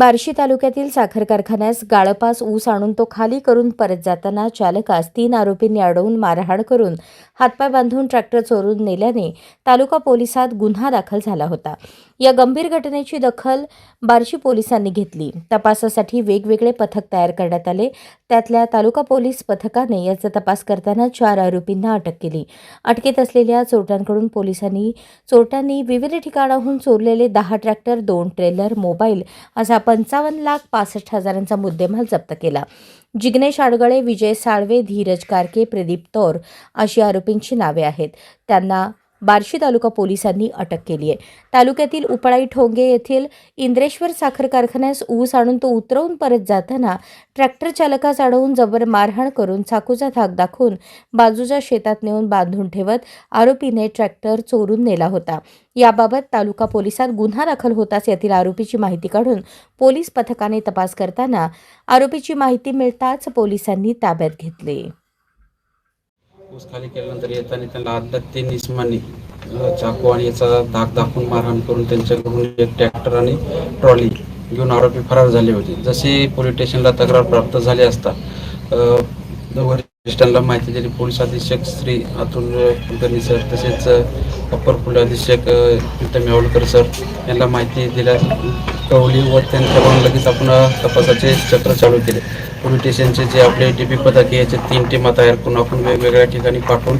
बार्शी तालुक्यातील साखर कारखान्यास गाळपास ऊस आणून तो खाली करून परत जाताना चालकास तीन आरोपींनी अडवून मारहाण करून हातपाय बांधून ट्रॅक्टर चोरून नेल्याने तालुका पोलिसात गुन्हा दाखल झाला होता. या गंभीर घटनेची दखल बार्शी पोलिसांनी घेतली. तपासासाठी वेगवेगळे पथक तयार करण्यात आले. त्यातल्या तालुका पोलीस पथकाने याचा तपास करताना चार आरोपींना अटक केली. अटकेत असलेल्या चोरट्यांकडून पोलिसांनी चोरट्यांनी विविध ठिकाणाहून चोरलेले दहा ट्रॅक्टर दोन ट्रेलर मोबाईल असा पंचावन्न लाख पासष्ट हजारांचा मुद्देमाल जप्त केला. जिग्नेश आडगळे विजय साळवे धीरज कारके प्रदीप तौर अशी आरोपींची नावे आहेत. त्यांना बार्शी तालुका पोलिसांनी अटक केली आहे. तालुक्यातील उपळाई ठोंगे येथील इंद्रेश्वर साखर कारखान्यास ऊस आणून तो उतरवून परत जाताना ट्रॅक्टर चालकास अडवून जबर मारहाण करून चाकूचा धाक दाखवून बाजूच्या शेतात नेऊन बांधून ठेवत आरोपीने ट्रॅक्टर चोरून नेला होता. याबाबत तालुका पोलिसात गुन्हा दाखल होताच यातील आरोपीची माहिती काढून पोलीस पथकाने तपास करताना आरोपीची माहिती मिळताच पोलिसांनी ताब्यात घेतले. ऊस खाली केल्यानंतर येताना त्यांना अद्याप ते निस्माने चाकू आणि याचा धाक दाखवून मारहाण करून त्यांच्याकडून एक ट्रॅक्टर आणि ट्रॉली घेऊन आरोपी फरार झाले होते. जसे पोलीस स्टेशनला तक्रार प्राप्त झाली असता वरिष्ठांना माहिती दिली. पोलीस अधीक्षक श्री अतुल कुलकर्णी सर तसेच अप्पर पोलीस अधीक्षक प्रीतम यावलकर सर यांना माहिती दिल्या. कळवली व त्यांच्याकडून लगेच आपण तपासाचे चक्र चालू केले. पोलीस स्टेशनचे जे आपले डी पी पथक आहे याचे तीन टीमा तयार करून आपण वेगवेगळ्या ठिकाणी पाठवून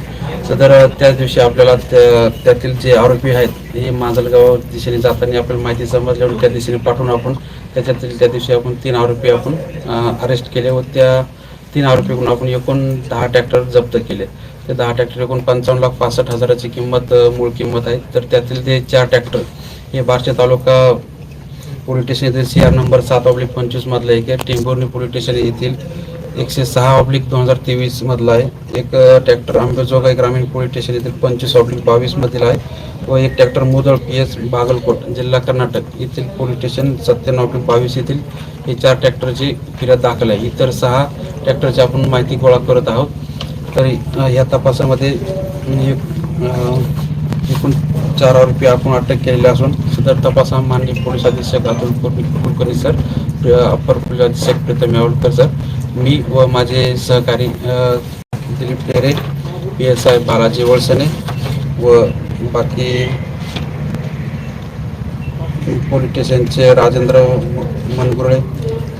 सदर त्याच दिवशी आपल्याला त्या- त्यातील जे आरोपी आहेत हे मांजलगाव दिशेने जाताना आपल्याला माहिती समजल्यावर त्या दिशेने पाठवून आपण त्याच्यातील त्या दिवशी आपण तीन आरोपी आपण अरेस्ट केले व त्या तीन आरोपी आरोपीकडून आपण एकूण दहा ट्रॅक्टर जप्त केले. ते दहा ट्रॅक्टर एकूण पंचावन्न लाख पासष्ट हजाराची किंमत मूळ किंमत आहे. तर त्यातील ते चार ट्रॅक्टर हे बार्शी तालुका पोलीस स्टेशन येथील सी आर नंबर सात ऑब्लिक पंचवीस मधला एक आहे. टेंभुर्णी पोलीस स्टेशन येथील एकशे सहा ऑब्लिक दोन हजार तेवीस मधला आहे. एक ट्रॅक्टर आंबेजोगाई ग्रामीण पोलीस स्टेशन येथील पंचवीस ऑब्लिक बावीस मधील आहे व एक tractor Mudhol P S Bagalkot जिल्हा कर्नाटक येथील पोलीस स्टेशन सत्त्याण्णव ऑब्लिक बावीस येथील हे चार ट्रॅक्टरची फिर्याद दाखल आहे. इतर सहा ट्रॅक्टरची आपण माहिती गोळा करत आहोत. तरी ह्या तपासामध्ये एक, एकूण चार आरोपी आपण अटक केलेले असून सदर तपास हा माननीय पोलीस अधीक्षक Atul Kulkarni sir upper police अधीक्षक प्रीतम यावलकर सर मी व माझे सहकारी Dilip Tere P S I Balaji Valsane व बाकी पोलीस स्टेशनचे राजेंद्र मनगुरळे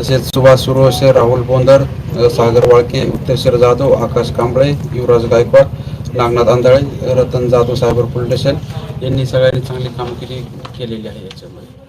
तसेच Subhash Survase Rahul Bondar Sagar Walke उत्तरशेर Jadhav Akash Kamble Yuvraj Gaikwad Nagnath Andhale Ratan Jadhav cyber police station यांनी सगळ्यांनी चांगली कामगिरी केलेली आहे याच्यामध्ये.